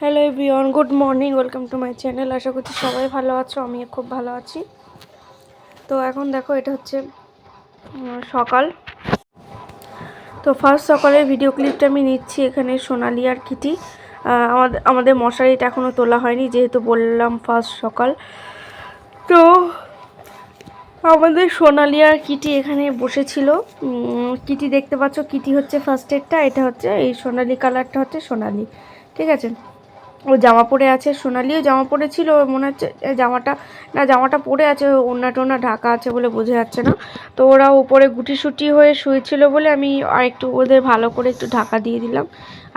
Hello everyone good morning welcome to my channel আশা করছি সবাই ভালো আছো আমি খুব ভালো আছি। তো এখন দেখো, এটা হচ্ছে সকাল। তো ফার্স্ট সকালের ভিডিও ক্লিপটা আমি নিচ্ছি এখানে সোনালি আর কিটি। আমাদের আমাদের মশারিটা এখনও তোলা হয়নি, যেহেতু বললাম ফার্স্ট সকাল। তো আমাদের সোনালি আর কিটি এখানে বসেছিল। কিটি দেখতে পাচ্ছ, কিটি হচ্ছে ফার্স্ট এডটা এটা হচ্ছে এই সোনালি কালারটা হচ্ছে সোনালি। ঠিক আছে? ও জামা পরে আছে, সোনালিও জামা পরেছিল, মনে হচ্ছে জামাটা, না জামাটা পরে আছে ওনা টোনা ঢাকা আছে বলে বোঝা যাচ্ছে না। তো ওরা উপরে গুটি সুটি হয়ে শুয়েছিল বলে আমি আর একটু ওদের ভালো করে একটু ঢাকা দিয়ে দিলাম।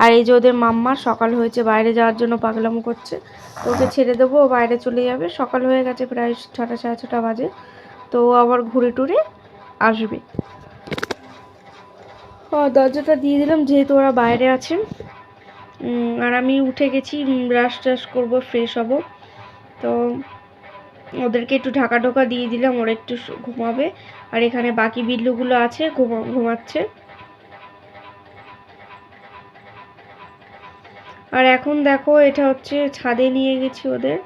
আর এই যে ওদের মাম্মা, সকাল হয়েছে, বাইরে যাওয়ার জন্য পাগলামো করছে। তো ওকে ছেড়ে দেবো, ও বাইরে চলে যাবে। সকাল হয়ে গেছে প্রায় ছটা, সাড়ে ছটা বাজে। তো আবার ঘুরে টুরে আসবে। দরজাটা দিয়ে দিলাম, যেহেতু ওরা বাইরে আছে। আর আমি উঠে গেছি ব্রাশ ট্রাশ করব ফ্রেশ হব। তো ওদেরকে একটু ঢাকা ঢোকা দিয়ে দিলাম, ওরা একটু ঘুমাবে। আর এখানে বাকি বিল্লুগুলো আছে, ঘুমা, ঘুমাচ্ছে। আর এখন দেখো, এটা হচ্ছে ছাদে নিয়ে গেছি ওদের।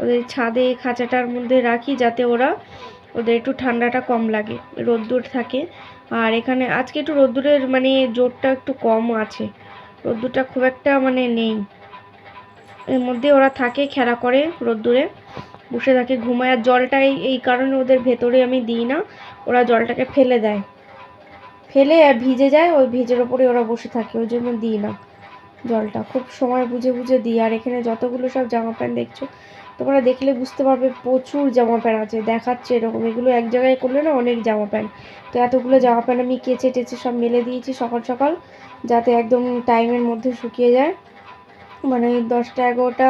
ওদের ছাদে খাঁচাটার মধ্যে রাখি যাতে ওরা ওদের একটু ঠান্ডাটা কম লাগে, রোদ্দুর থাকে। আর এখানে, আজকে একটু রোদ্দুরের মানে জোরটা একটু কম আছে। রোদ্দুরটা খুব একটা মানে নেই। এর মধ্যে ওরা থাকে, খেলা করে রোদ্দুরে। বসে থাকে, ঘুমায়। আর জলটাই এই কারণে ওদের ভেতরে আমি দিই না। ওরা জলটাকে ফেলে দেয়। ফেলে আর ভিজে যায়, ওই ভিজের ওপরে ওরা বসে থাকে, ওই জন্য দিই না জলটা। খুব সময় বুঝে বুঝে দিই। আর এখানে যতগুলো সব জামা প্যান্ট দেখছ, তোমরা দেখলে বুঝতে পারবে প্রচুর জামা প্যান্ট আছে। দেখাচ্ছে এরকম। এগুলো এক জায়গায় করলে না অনেক জামা প্যান্ট। তো এতগুলো জামা প্যান্ট আমি কেচে টেচে সব মেলে দিয়েছি সকাল সকাল। যাতে একদম টাইমের মধ্যে শুকিয়ে যায়। মানে দশটা এগারোটা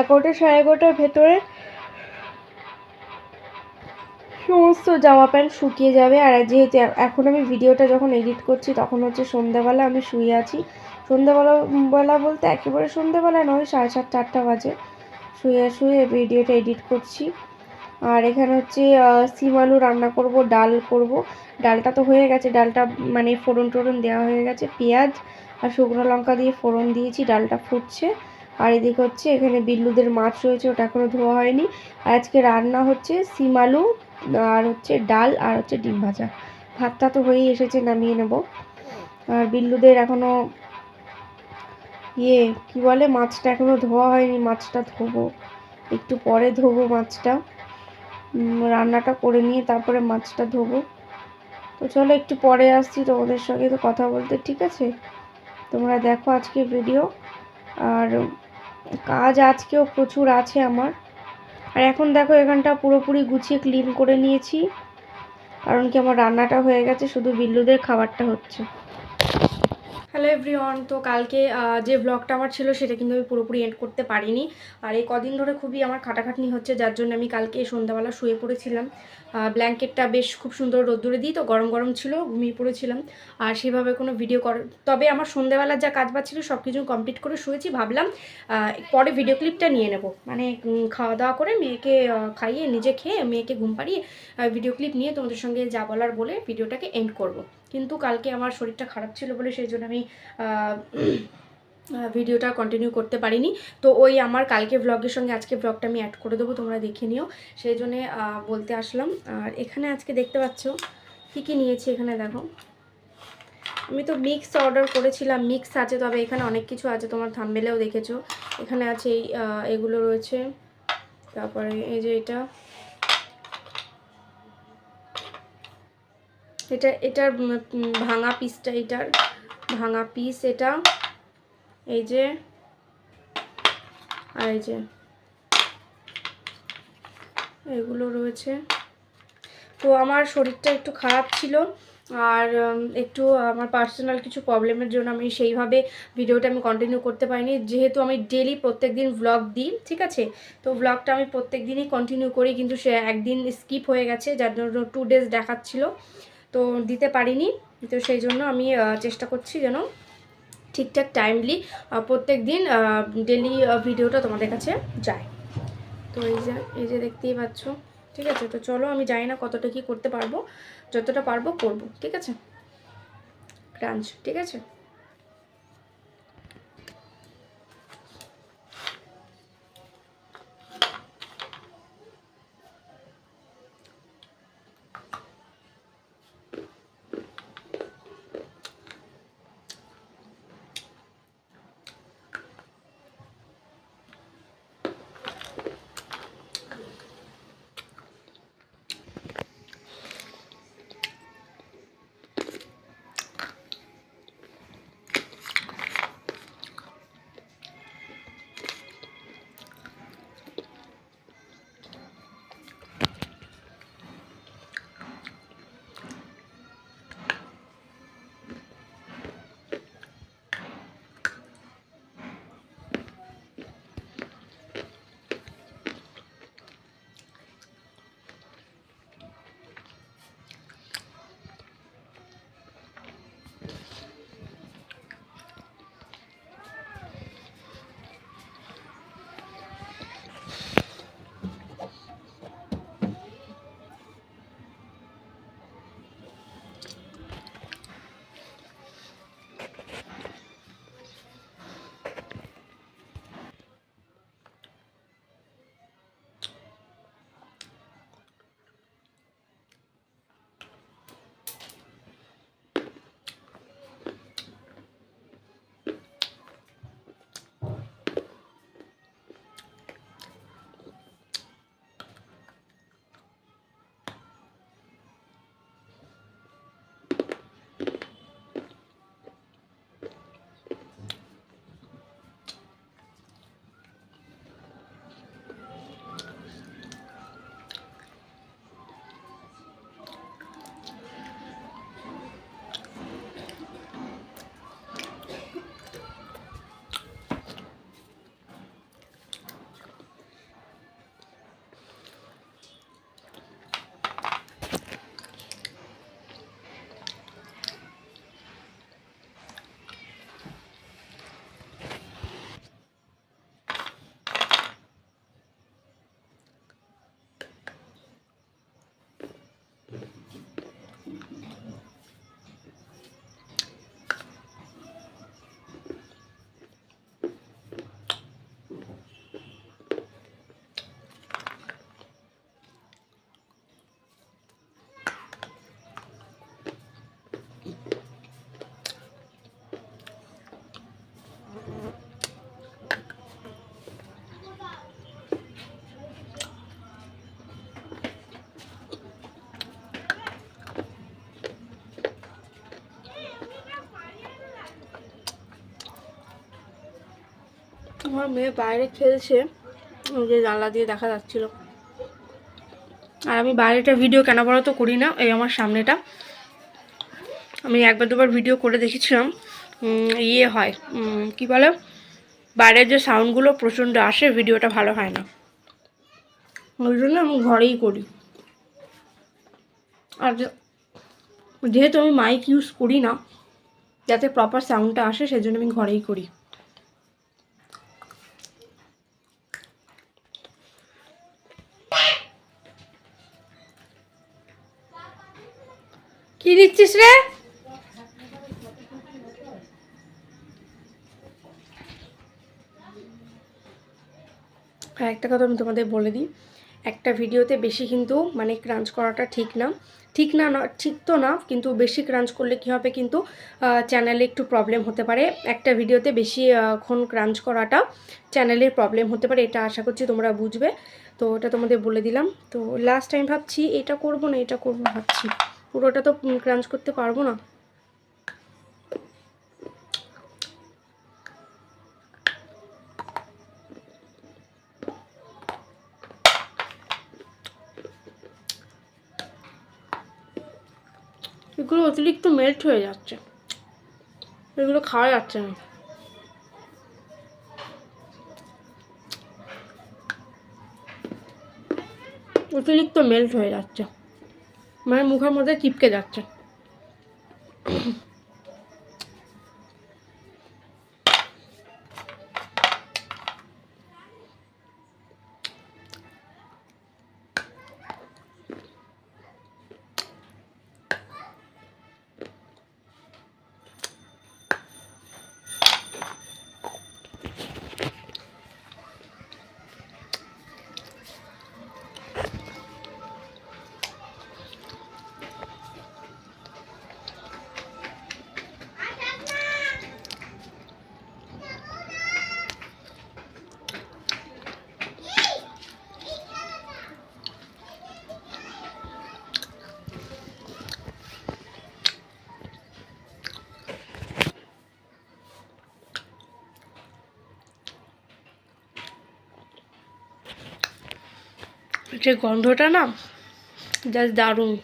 এগারোটা সাড়ে এগারোটার ভেতরে সমস্ত জামা প্যান্ট শুকিয়ে যাবে। আর যেহেতু এখন আমি ভিডিওটা যখন এডিট করছি, তখন হচ্ছে সন্ধ্যাবেলা আমি শুয়ে আছি। সন্ধ্যাবেলা, বেলা বলতে একেবারে সন্ধ্যাবেলা নয়, সাড়ে সাত আটটা বাজে। শুয়ে শুয়ে ভিডিওটা এডিট করছি। আর এখানে হচ্ছে সিম আলু রান্না করব, ডাল করব। ডালটা তো হয়ে গেছে, ডালটা মানে ফোড়ন টোড়ন দেওয়া হয়ে গেছে, পেঁয়াজ আর শুকনো লঙ্কা দিয়ে ফোড়ন দিয়েছি, ডালটা ফুটছে। আর এদিকে হচ্ছে, এখানে বিল্লুদের মাছ রয়েছে, ওটা এখনও ধোয়া হয়নি। আর আজকে রান্না হচ্ছে সিম আলু, আর হচ্ছে ডাল, আর হচ্ছে ডিম ভাজা। ভাতটা তো হয়েই এসেছে, নামিয়ে নেব। আর বিল্লুদের এখনও ইয়ে কি বলে, মাছটা এখনও ধোয়া হয়নি, মাছটা ধোবো। একটু পরে ধোবো মাছটা। রান্নাটা করে নিয়ে তারপরে মাছটা ধোবো। তো চলো একটু পরে আসছি তোমাদের সঙ্গে তো কথা বলতে, ঠিক আছে? তোমরা দেখো আজকে ভিডিও আর কাজ আজকেও প্রচুর আছে আমার। আর এখন দেখো এখানটা পুরোপুরি গুছিয়ে ক্লিন করে নিয়েছি। কারণ কি আমার রান্নাটা হয়ে গেছে, শুধু বিল্লুদের খাবারটা হচ্ছে। হ্যালো এভরিওয়ান তো কালকে যে ব্লগটা আমার ছিল, সেটা কিন্তু আমি পুরোপুরি এন্ড করতে পারিনি। আর এই কদিন ধরে খুবই আমার খাটাখাটনি হচ্ছে, যার জন্য আমি কালকে সন্ধ্যাবেলা শুয়ে পড়েছিলাম। ব্ল্যাঙ্কেটটা বেশ খুব সুন্দর রোদ্দুরে দিই তো, গরম গরম ছিল, ঘুমিয়ে পড়েছিলাম। আর সেভাবে কোনো ভিডিও কর তবে আমার সন্ধ্যাবেলার যা কাজ বাজ ছিল সব কিছু কমপ্লিট করে শুয়েছি, ভাবলাম পরে ভিডিও ক্লিপটা নিয়ে নেব। মানে খাওয়া দাওয়া করে মেয়েকে খাইয়ে, নিজে খেয়ে মেয়েকে ঘুম পাড়িয়ে ভিডিও ক্লিপ নিয়ে তোমাদের সঙ্গে যা বলার বলে ভিডিওটাকে এন্ড করব। কিন্তু কালকে আমার শরীরটা খারাপ ছিল বলে, সেই জন্য আমি ভিডিওটা কন্টিনিউ করতে পারিনি। তো ওই আমার কালকে ব্লগের সঙ্গে আজকে ব্লগটা আমি অ্যাড করে দেবো, তোমরা দেখে নিও। সেই জন্যে বলতে আসলাম। আর এখানে আজকে দেখতে পাচ্ছ, কী কী নিয়েছি এখানে দেখো। আমি তো মিক্স অর্ডার করেছিলাম মিক্স আছে, তবে এখানে অনেক কিছু আছে, তোমার থাম্বেলেও দেখেছ। এখানে আছে এই এগুলো রয়েছে। তারপরে এই যে এটা। এটা, এটার ভাঙা পিসটা এটার। ভাঙা পিস এটা। এই যে, আর এই যে, এগুলো রয়েছে। তো আমার শরীরটা একটু খারাপ ছিল, আর একটু আমার পার্সোনাল কিছু প্রবলেমের জন্য আমি সেইভাবে ভিডিওটা আমি কন্টিনিউ করতে পারিনি। যেহেতু আমি ডেলি প্রত্যেক দিন ভ্লগ দিই, ঠিক আছে? তো ভ্লগটা আমি প্রত্যেক দিনই কন্টিনিউ করি, কিন্তু সে একদিন স্কিপ হয়ে গেছে, যার জন্য টু ডেজ দেখাচ্ছিল। তো দিতে পারিনি। তো সেই জন্য আমি চেষ্টা করছি যেন ঠিকঠাক টাইমলি প্রত্যেক দিন ডেলি ভিডিওটা তোমাদের কাছে যায়। তো এই যে এই যে দেখতেই পাচ্ছ, ঠিক আছে? তো চলো আমি জানি না কতটা কি করতে পারব, যতটা পারব করব, ঠিক আছে? ক্রাঞ্চ ঠিক আছে? আমার মেয়ে বাইরে খেলছে যে জানলা দিয়ে দেখা যাচ্ছিল। আর আমি বাইরেটা ভিডিও কেন বলো তো করি না, এই আমার সামনেটা। আমি একবার দুবার ভিডিও করে দেখেছিলাম ইয়ে হয় কি বলে, বাইরের যে সাউন্ডগুলো প্রচণ্ড আসে ভিডিওটা ভালো হয় না। ওই জন্য আমি ঘরেই করি। আর যেহেতু আমি মাইক ইউজ করি না, যাতে প্রপার সাউন্ডটা আসে, সেজন্য আমি ঘরেই করি। কি দিচ্ছিস রে? একটা কথা আমি তোমাদের বলে দিই একটা ভিডিওতে বেশি কিন্তু মানে ক্রাঞ্চ করাটা ঠিক না। ঠিক না ঠিক তো না কিন্তু বেশি ক্রাঞ্চ করলে কী হবে কিন্তু চ্যানেলে একটু প্রবলেম হতে পারে। একটা ভিডিওতে বেশি আহ, ক্ষণ ক্রাঞ্চ করাটা চ্যানেলের প্রবলেম হতে পারে এটা আশা করছি তোমরা বুঝবে। তো ওটা তোমাদের বলে দিলাম। তো লাস্ট টাইম ভাবছি এটা করব না এটা করব ভাবছি। পুরোটা তো ক্রাঞ্চ করতে পারব না। এগুলো অতিরিক্ত মেল্ট হয়ে যাচ্ছে। এগুলো খাওয়া যাচ্ছে না। অতিরিক্ত মেল্ট হয়ে যাচ্ছে। মানে মুখের মধ্যে চিপকে যাচ্ছে। যে গন্ধটা না জাস্ট দারুণ।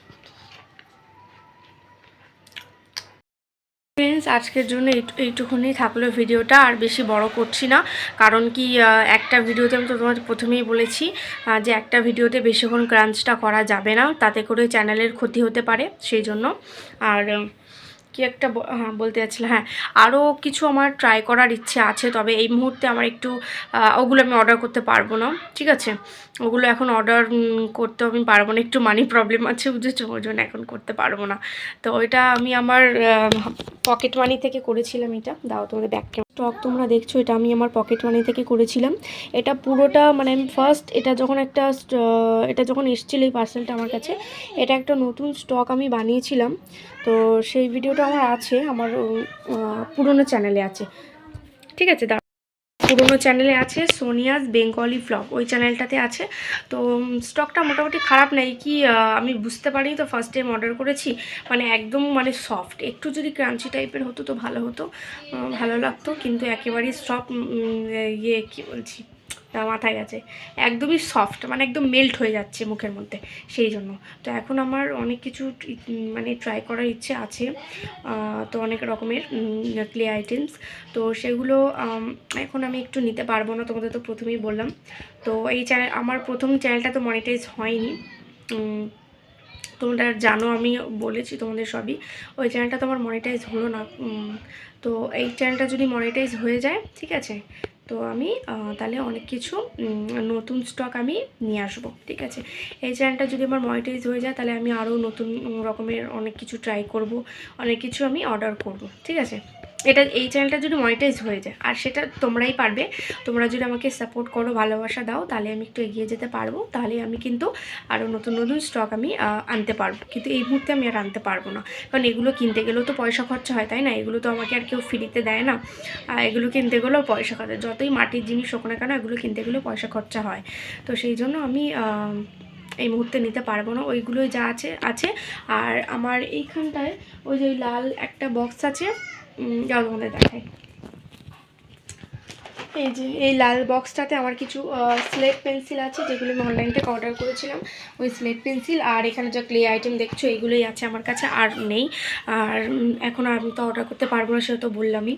ফ্রেন্ডস আজকের জন্য এইটু- এইটুকুনি থাকল ভিডিওটা, আর বেশি বড় করছি না, কারণ কি একটা ভিডিওতে আমি তো তোমাদের প্রথমেই বলেছি যে একটা ভিডিওতে বেশিক্ষণ ক্রাঞ্চটা করা যাবে না, তাতে করে চ্যানেলের ক্ষতি হতে পারে, সেই জন্য। আর কি একটা হ্যাঁ বলতে যাচ্ছিলাম হ্যাঁ আরও কিছু আমার ট্রাই করার ইচ্ছে আছে, তবে এই মুহূর্তে আমার একটু ওগুলো আমি অর্ডার করতে পারব না, ঠিক আছে? ওগুলো এখন অর্ডার করতে আমি পারব না, একটু মানি প্রবলেম আছে, বুঝেছ? ওই জন্য এখন করতে পারব না। তো ওইটা আমি আমার পকেট মানি থেকে করেছিলাম এটা, দাও তোমাদের ব্যাক স্টক তোমরা দেখছ, এটা আমি আমার পকেট মানি থেকে করেছিলাম। এটা পুরোটা মানে আমি ফার্স্ট এটা যখন একটা এটা যখন এসেছিল এই পার্সেলটা আমার কাছে, এটা একটা নতুন স্টক আমি বানিয়েছিলাম। তো সেই ভিডিওটা আমার আছে, আমার পুরনো চ্যানেলে আছে। ঠিক আছে। পুরোনো চ্যানেলে আছে সোনিয়াস বেঙ্গলি ব্লগ ওই চ্যানেলটাতে আছে। তো স্টকটা মোটামুটি খারাপ নাই কি আমি বুঝতে পারি তো ফার্স্ট টাইম অর্ডার করেছি। মানে একদম মানে সফট একটু যদি ক্রাঞ্চি টাইপের হতো তো ভালো হতো। ভালো লাগতো, কিন্তু একেবারেই সফট ইয়ে কী বলছি? মাথায় গেছে। একদমই সফট মানে একদম মেল্ট হয়ে যাচ্ছে মুখের মধ্যে, সেই জন্য। তো এখন আমার অনেক কিছু মানে ট্রাই করার ইচ্ছে আছে। তো অনেক রকমের ক্লে আইটেমস তো সেগুলো এখন আমি একটু নিতে পারব না, তোমাদের তো প্রথমেই বললাম। তো এই চ্যানেল আমার প্রথম চ্যানেলটা তো মনিটাইজ হয়নি। তোমরা জানো, আমি বলেছি তোমাদের সবই, ওই চ্যানেলটা তো আমার মনিটাইজ হলো না। তো এই চ্যানেলটা যদি মনিটাইজ হয়ে যায়, ঠিক আছে? তো আমি তাহলে অনেক কিছু নতুন স্টক আমি নিয়ে আসব, ঠিক আছে? এই চ্যানেলটা যদি আমার মনিটাইজ হয়ে যায়, তাহলে আমি আরও নতুন রকমের অনেক কিছু ট্রাই করব, অনেক কিছু আমি অর্ডার করব, ঠিক আছে? এটা, এই চ্যানেলটা যদি মনিটাইজ হয়ে যায়, আর সেটা তোমরাই পারবে। তোমরা যদি আমাকে সাপোর্ট করো, ভালোবাসা দাও, তাহলে আমি একটু এগিয়ে যেতে পারব। তাহলে আমি কিন্তু আরও নতুন নতুন স্টক আমি আনতে পারব। কিন্তু এই মুহূর্তে আমি আর আনতে পারব না। কারণ এগুলো কিনতে গেলেও তো পয়সা খরচা হয়, তাই না? এগুলো তো আমাকে আর কেউ ফ্রিতে দেয় না। আর এগুলো কিনতে গেলেও পয়সা খরচা, যতই মাটির জিনিস হোক না কেন, এগুলো কিনতে গেলেও পয়সা খরচা হয়। তো সেই জন্য আমি এই মুহূর্তে নিতে পারব না। ওইগুলোই যা আছে আছে। আর আমার এইখানটায় ওই যে লাল একটা বক্স আছে যাও তোমাদের দেখাই। এই যে, এই লাল বক্সটাতে আমার কিছু স্লেট পেন্সিল আছে, যেগুলো আমি অনলাইন থেকে অর্ডার করেছিলাম। ওই স্লেট পেন্সিল আর এখানে যা ক্লে আইটেম দেখছ এইগুলোই আছে আমার কাছে, আর নেই। আর এখন আমি তো অর্ডার করতে পারব না, সেটা তো বললামই।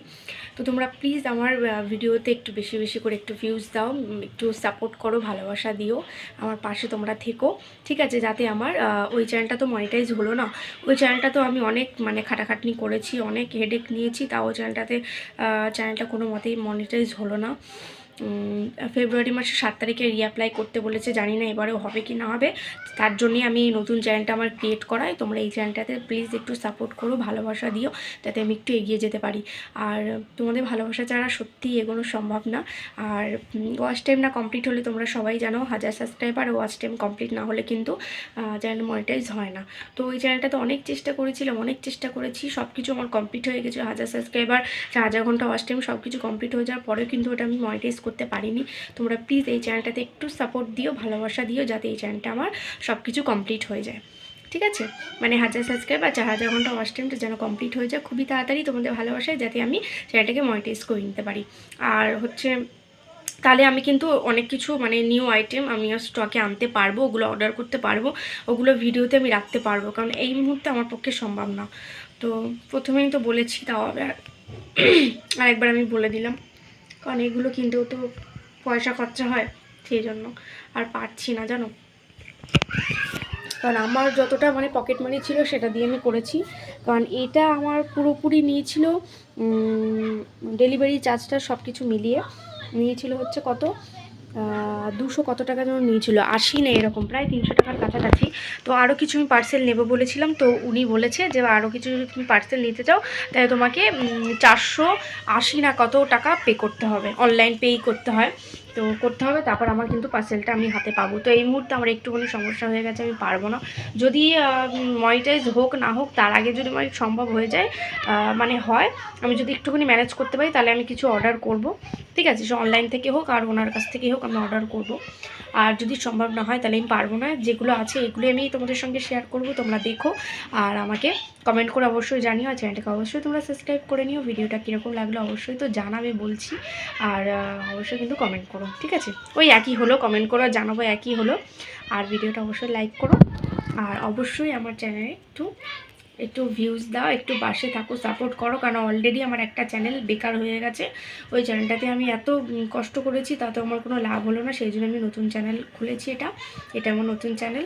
তো তোমরা প্লিজ আমার ভিডিওতে একটু বেশি বেশি করে একটু ভিউজ দাও একটু সাপোর্ট করো, ভালোবাসা দিও, আমার পাশে তোমরা থেকো, ঠিক আছে? যাতে আমার ওই চ্যানেলটা তো মনিটাইজ হলো না। ওই চ্যানেলটা তো আমি অনেক মানে খাটাখাটনি করেছি, অনেক হেডেক নিয়েছি, তাও চ্যানেলটাতে চ্যানেলটা কোনো মতেই মনিটাইজ হলো না। ফেব্রুয়ারি মাসের সাত তারিখে রিঅ্যাপ্লাই করতে বলেছে, জানি না এবারেও হবে কি না হবে। তার জন্যই আমি নতুন চ্যানেলটা আমার ক্রিয়েট করাই। তোমরা এই চ্যানেলটাতে প্লিজ একটু সাপোর্ট করো, ভালোবাসা দিও, যাতে আমি একটু এগিয়ে যেতে পারি। আর তোমাদের ভালোবাসা ছাড়া সত্যিই এগোনো সম্ভব না। আর ওয়াচ টাইম না কমপ্লিট হলে তোমরা সবাই জানো, হাজার সাবস্ক্রাইবার ওয়াচ টাইম কমপ্লিট না হলে কিন্তু চ্যানেল মনিটাইজ হয় না। তো ওই চ্যানেলটাতে অনেক চেষ্টা করেছিলাম, অনেক চেষ্টা করেছি সব কিছু আমার কমপ্লিট হয়ে গেছে, হাজার সাবস্ক্রাইবার হাজার ঘণ্টা ওয়াচ টাইম সব কিছু কমপ্লিট হয়ে যাওয়ার পরেও কিন্তু ওটা আমি মনিটাইজ করতে পারিনি। তোমরা প্লিজ এই চ্যানেলটাতে একটু সাপোর্ট দিও, ভালোবাসা দিও, যাতে এই চ্যানেলটা আমার সব কিছু কমপ্লিট হয়ে যায়। ঠিক আছে? মানে হাজার সাবস্ক্রাইবার চার হাজার ঘণ্টা ওয়াচ টাইমটা যেন কমপ্লিট হয়ে যায়, খুবই তাড়াতাড়ি তোমাদের ভালোবাসায় যাতে আমি চ্যানেলটাকে মনিটাইজ করে নিতে পারি। আর হচ্ছে, তাহলে আমি কিন্তু অনেক কিছু মানে নিউ আইটেম আমি স্টকে আনতে পারব, ওগুলো অর্ডার করতে পারব, ওগুলো ভিডিওতে আমি রাখতে পারব, কারণ এই মুহূর্তে আমার পক্ষে সম্ভব না। তো প্রথমেই তো বলেছি, তাও আবার আরেকবার আমি বলে দিলাম। কারণ এগুলো কিনতেও তো পয়সা খরচা হয় সেই জন্য। আর পারছি না, জানো? কারণ আমার যতটা মানে পকেট মানি ছিল সেটা দিয়ে আমি করেছি। কারণ এটা আমার পুরোপুরি নিয়েছিল ডেলিভারি চার্জটা সব কিছু মিলিয়ে। নিয়েছিল হচ্ছে কত? দুশো কত টাকা যেন নিয়েছিল? আশি না এরকম, প্রায় তিনশো টাকার কাছাকাছি। তো আরও কিছু আমি পার্সেল নেব বলেছিলাম, তো উনি বলেছে যে আরও কিছু যদি তুমি পার্সেল নিতে চাও, তাহলে তোমাকে চারশো আশি না কত টাকা পে করতে হবে। অনলাইন পেই করতে হয়। তো করতে হবে। তারপর আমার কিন্তু পার্সেলটা আমি হাতে পাবো। তো এই মুহূর্তে আমার একটুখানি সমস্যা হয়ে গেছে, আমি পারব না। যদি মনিটাইজ হোক না হোক, তার আগে যদি আমার সম্ভব হয়ে যায় মানে হয়, আমি যদি একটুখানি ম্যানেজ করতে পারি, তাহলে আমি কিছু অর্ডার করব। ঠিক আছে? সে অনলাইন থেকে হোক আর ওনার কাছ থেকে হোক আমি অর্ডার করব। আর যদি সম্ভব না হয়, তাহলে আমি পারব না। যেগুলো আছে এগুলো আমি তোমাদের সঙ্গে শেয়ার করব, তোমরা দেখো। আর আমাকে কমেন্ট করে অবশ্যই জানিও, আর চ্যানেলটাকে অবশ্যই তোমরা সাবস্ক্রাইব করে নিও। ভিডিওটা কীরকম লাগল অবশ্যই তো জানাবে বলছি। আর অবশ্যই কিন্তু কমেন্ট করো। ঠিক আছে? ওই একই হলো কমেন্ট করো, জানাব একই হলো। আর ভিডিওটা অবশ্যই লাইক করো। আর অবশ্যই আমার চ্যানেলে একটু একটু ভিউজ দাও, একটু বাসে থাকো সাপোর্ট করো। কারণ অলরেডি আমার একটা চ্যানেল বেকার হয়ে গেছে। ওই চ্যানেলটাতে আমি এত কষ্ট করেছি, তাতে আমার কোনো লাভ হলো না। সেই জন্য আমি নতুন চ্যানেল খুলেছি এটা। এটা আমার নতুন চ্যানেল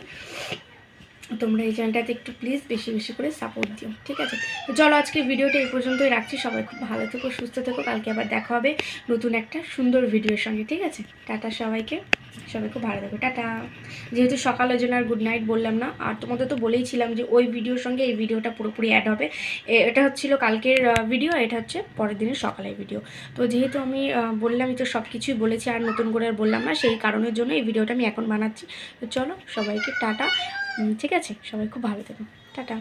তোমরা এই চ্যানেলটাতে একটু প্লিজ বেশি বেশি করে সাপোর্ট দিও, ঠিক আছে? তো চলো আজকে ভিডিওটা এই পর্যন্তই রাখছি, সবাই খুব ভালো থেকো, সুস্থ থেকো, কালকে আবার দেখা হবে নতুন একটা সুন্দর ভিডিওর সঙ্গে, ঠিক আছে? টাটা সবাইকে, সবাই খুব ভালো থেকো, টাটা। যেহেতু সকালের জন্য আর গুড নাইট বললাম না, আর তোমাদের তো বলেইছিলাম যে ওই ভিডিওর সঙ্গে এই ভিডিওটা পুরোপুরি অ্যাড হবে। এটা হচ্ছিল কালকের ভিডিও এটা হচ্ছে পরের দিনের সকালের ভিডিও তো যেহেতু আমি বললামই তো সব কিছুই বলেছি, আর নতুন করে আর বললাম না, সেই কারণের জন্য এই ভিডিওটা আমি এখন বানাচ্ছি। তো চলো সবাইকে টাটা ঠিক আছে সবাই খুব ভালো থেকো। টাটা।